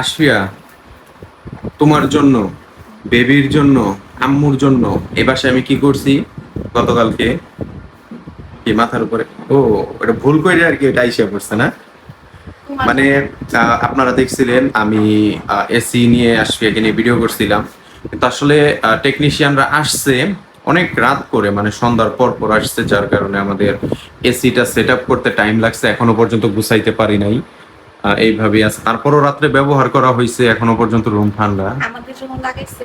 আশফিয়া তোমার জন্য, বেবির জন্য, আম্মুর জন্য, এ বাসায় আমি কি করছি? গতকালকে কি মাথার উপরে? ও, এটা ভুল করে আর কি এটা আইসা পড়ছে, না? মানে আপনারা দেখছিলেন, আমি এসি নিয়ে আশফিয়াকে নিয়ে ভিডিও করছিলাম। কিন্তু আসলে টেকনিশিয়ানরা আসছে অনেক রাত করে মানে সন্ধ্যার পর পর আসছে, যার কারণে আমাদের এসিটা সেট করতে টাইম লাগছে, এখনও পর্যন্ত গুছাইতে পারি নাই। এইভাবে আছে। তারপরও রাত্রে ব্যবহার করা হয়েছে এখনও পর্যন্ত রুম ঠান্ডা। লাগাইছে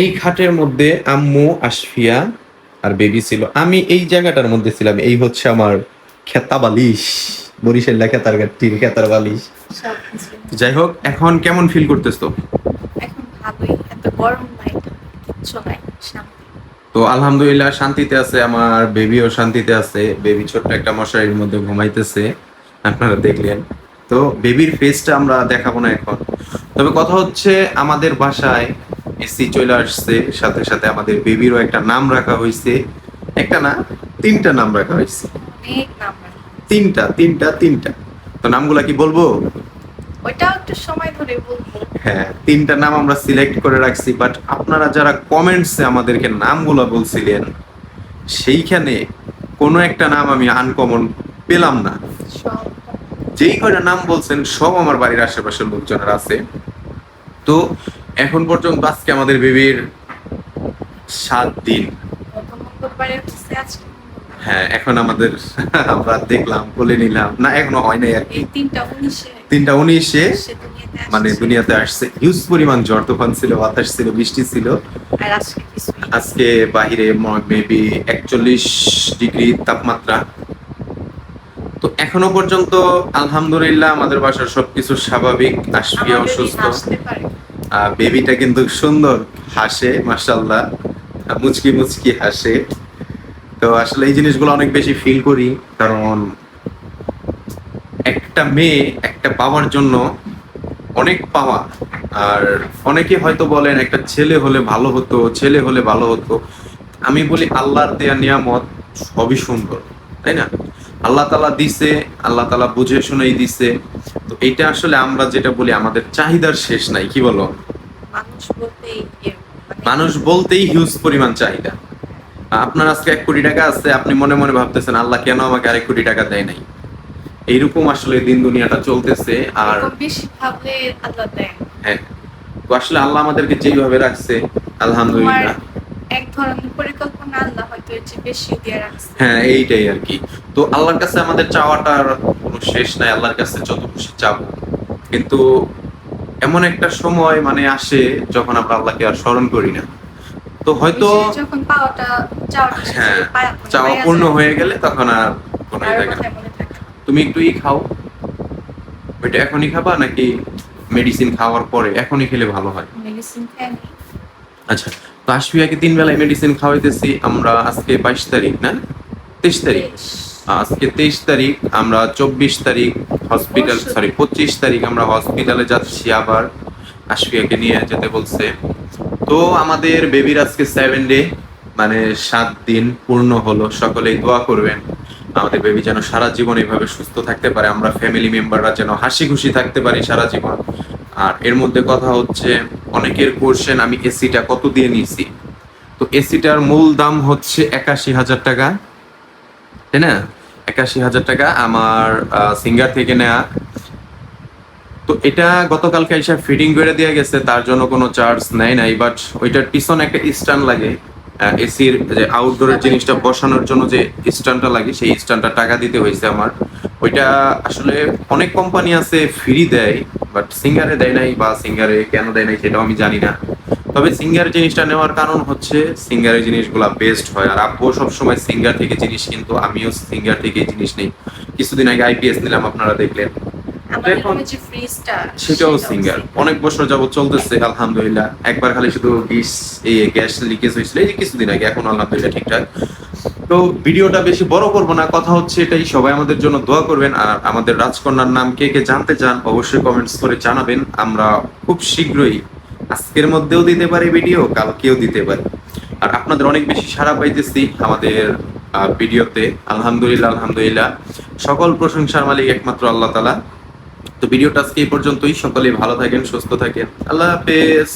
এই খাটের মধ্যে আম্মু আশফিয়া আর বেবি ছিল। আমি এই জায়গাটার মধ্যে ছিলাম এই হচ্ছে আমার খেতা বালিশ বরিশাল খেতার টির খেতার বালিশ। যাই হোক এখন কেমন ফিল করতেছো? এখন ভালোই এত গরম নাই কিচ্ছু নাই শান্তি। তো আলহামদুলিল্লাহ শান্তিতে আছে আমার বেবিও শান্তিতে আছে। বেবি ছোট্ট একটা মশারির মধ্যে ঘুমাইতেছে। আপনারা দেখলেন। তো বেবির ফেসটা আমরা দেখাবো না এখন। তবে কথা হচ্ছে আমাদের বাসায় এসি চলে আসছে সাথে সাথে আমাদের বেবিরও একটা নাম রাখা হয়েছে। একটা না তিনটা নাম রাখা হয়েছে। তিনটা তিনটা তিনটা। তো নামগুলা কি বলব? একটু সময় ধরে বলব। হ্যাঁ তিনটা নাম আমরা সিলেক্ট করে রাখছি বাট আপনারা যারা কমেন্টসে আমাদেরকে নামগুলো বলছিলেন সেইখানে কোনো একটা নাম আমি আনকমন পেলাম না। যেই কয়টা নাম বলছেন সব আমার বাড়ির আশেপাশের লোকজনের আছে। তো এখন পর্যন্ত আজকে আমাদের বেবির সাত দিন। হ্যাঁ এখন আমাদের আমরা দেখলাম বলে নিলাম। না এখনও হয় নাই আর কি। তিনটা উনিশে। মানে দুনিয়াতে আসছে। হিউজ পরিমাণ ঝড় তুফান ছিল বাতাস ছিল বৃষ্টি ছিল। আজকে বাহিরে মেবি একচল্লিশ ডিগ্রি তাপমাত্রা। তো এখনও পর্যন্ত আলহামদুলিল্লাহ আমাদের বাসার সবকিছু স্বাভাবিক আশফিয়া অসুস্থ। বেবিটা কিন্তু সুন্দর হাসে মাসাল্লাহ মুচকি মুচকি হাসে। তো আসলে এই জিনিসগুলো অনেক বেশি ফিল করি কারণ একটা মেয়ে একটা পাওয়ার জন্য অনেক পাওয়া। আর অনেকে হয়তো বলেন একটা ছেলে হলে ভালো হতো ছেলে হলে ভালো হতো। আমি বলি আল্লাহর দেয়া নিয়ামত সবই সুন্দর তাই না? আল্লাহ তালা দিছে আল্লাহ তালা বুঝে শুনেই দিছে। তো এটা আসলে আমরা যেটা বলি আমাদের চাহিদার শেষ নাই কি বলো? মানুষ বলতেই এর- মানে হিউজ পরিমাণ চাহিদা। আপনার আজকে এক কোটি টাকা আছে আপনি মনে মনে ভাবতেছেন আল্লাহ কেন আমাকে আরেক কোটি টাকা দেয় নাই? এইরকম আসলে দিন দুনিয়াটা চলতেছে আর হ্যাঁ। তো আসলে আল্লাহ আমাদেরকে যেইভাবে রাখছে আলহামদুলিল্লাহ। এক ধরনের পরিকল্পনা আল্লাহ হয়তো এর চেয়ে বেশি দিয়ে রাখছে। হ্যাঁ এইটাই আর কি। তো আল্লাহর কাছে আমাদের চাওয়াটার কোনো শেষ নাই আল্লাহর কাছে যত খুশি চাবো কিন্তু এমন একটা সময় মানে আসে যখন আমরা আল্লাহকে আর স্মরণ করি না। তো হয়তো হ্যাঁ চাওয়া পূর্ণ হয়ে গেলে তখন আর কোনো থাকে না। না। তুমি একটু ই খাও। ওইটা এখনই খাবা নাকি মেডিসিন খাওয়ার পরে এখনই খেলে ভালো হয়? মেডিসিন আচ্ছা তো আশফিয়াকে তিন বেলায় মেডিসিন খাওয়াইতেছি আমরা আজকে বাইশ তারিখ না? তেইশ তারিখ। আজকে তেইশ তারিখ আমরা চব্বিশ তারিখ হসপিটাল সরি পঁচিশ তারিখ আমরা হসপিটালে যাচ্ছি আবার আশফিয়াকে নিয়ে যেতে বলছে। তো আমাদের বেবির আজকে সেভেন ডে মানে সাত দিন পূর্ণ হলো। সকলেই দোয়া করবেন আমাদের বেবি যেন সারা জীবন এইভাবে সুস্থ থাকতে পারে। আমরা ফ্যামিলি মেম্বাররা যেন হাসি খুশি থাকতে পারি সারা জীবন। আর এর মধ্যে কথা হচ্ছে অনেকের কোশ্চেন আমি এসিটা কত দিয়ে নিয়েছি? তো এসিটার মূল দাম হচ্ছে একাশি হাজার টাকা, তাই না? একাশি হাজার টাকা আমার সিঙ্গার থেকে নেয়া। তো এটা গতকালকে এসে ফিটিং করে দেওয়া গেছে, তার জন্য কোনো চার্জ নেয় নাই বাট ওইটার পিছনে একটা স্ট্যান্ড লাগে। এসির যে আউটডোরের জিনিসটা বসানোর জন্য যে স্ট্যান্ডটা লাগে, সেই স্ট্যান্ডটা টাকা দিতে হয়েছে আমার। ওইটা আসলে অনেক কোম্পানি আছে ফ্রি দেয় বাট সিঙ্গারে দেয় নাই বা সিঙ্গারে কেন দেয় নাই সেটাও আমি জানি না। তবে সিঙ্গার জিনিসটা নেওয়ার কারণ হচ্ছে সিঙ্গারের জিনিসগুলা বেস্ট হয়। আর আব্বু সবসময় সিঙ্গার থেকে জিনিস কিন্তু, আমিও সিঙ্গার থেকে জিনিস নেই। কিছুদিন আগে আইপিএস নিলাম, আপনারা দেখলেন। সেটাও সিঙ্গার অনেক বছর যাবত চলতেছে আলহামদুলিল্লাহ। একবার খালি শুধু গ্যাস এই গ্যাস লিকেজ হয়েছিল এই যে কিছুদিন আগে এখন আলহামদুলিল্লাহ ঠিকঠাক। তো ভিডিওটা বেশি বড় করব না কথা হচ্ছে এটাই সবাই আমাদের জন্য দোয়া করবেন। আর আমাদের রাজকন্যার নাম কে কে জানতে চান অবশ্যই কমেন্টস করে জানাবেন। আমরা খুব শীঘ্রই আজকের মধ্যেও দিতে পারি ভিডিও কালকেও দিতে পারি। আর আপনাদের অনেক বেশি সাড়া পাইতেছি আমাদের ভিডিওতে আলহামদুলিল্লাহ আলহামদুলিল্লাহ। সকল প্রশংসার মালিক একমাত্র আল্লাহ তালা তো ভিডিওটা আজকে এই পর্যন্তই। সকলে ভালো থাকেন সুস্থ থাকেন। আল্লাহ হাফেজ।